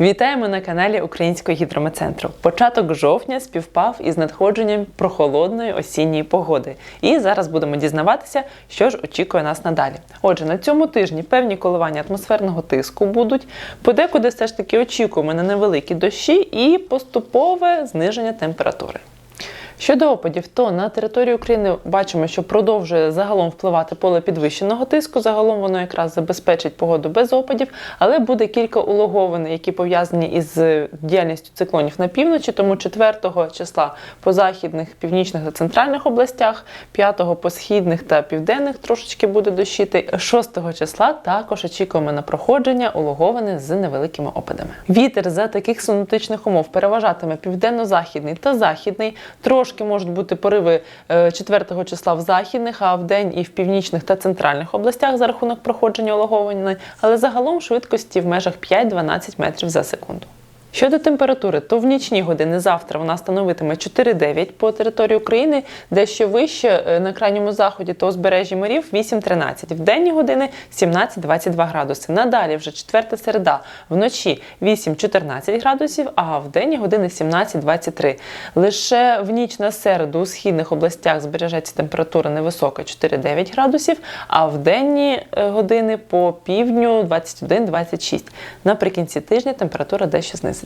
Вітаємо на каналі Українського гідрометцентру. Початок жовтня співпав із надходженням прохолодної осінньої погоди. І зараз будемо дізнаватися, що ж очікує нас надалі. Отже, на цьому тижні певні коливання атмосферного тиску будуть. Подекуди все ж таки очікуємо на невеликі дощі і поступове зниження температури. Щодо опадів, то на території України бачимо, що продовжує загалом впливати поле підвищеного тиску. Загалом воно якраз забезпечить погоду без опадів, але буде кілька улоговин, які пов'язані із діяльністю циклонів на півночі. Тому 4 числа по західних, північних та центральних областях, 5 по східних та південних трошечки буде дощити. 6 числа також очікуємо на проходження улоговини з невеликими опадами. Вітер за таких синоптичних умов переважатиме південно-західний та західний. Трошки можуть бути пориви е, 4 числа в західних, а в день і в північних та центральних областях за рахунок проходження ологовини, але загалом швидкості в межах 5-12 метрів за секунду. Щодо температури, то в нічні години завтра вона становитиме 4-9 по території України, дещо вище е, на крайньому заході та узбережжі морів 8-13. В денні години 17-22 градуси. Надалі вже четверта середа, вночі 8-14 градусів, а в денні години 17-23. Лише в ніч на середу у східних областях збережеться температура невисока 4-9 градусів, а в денні е, години по півдню 21-26. Наприкінці тижня температура дещо знизиться.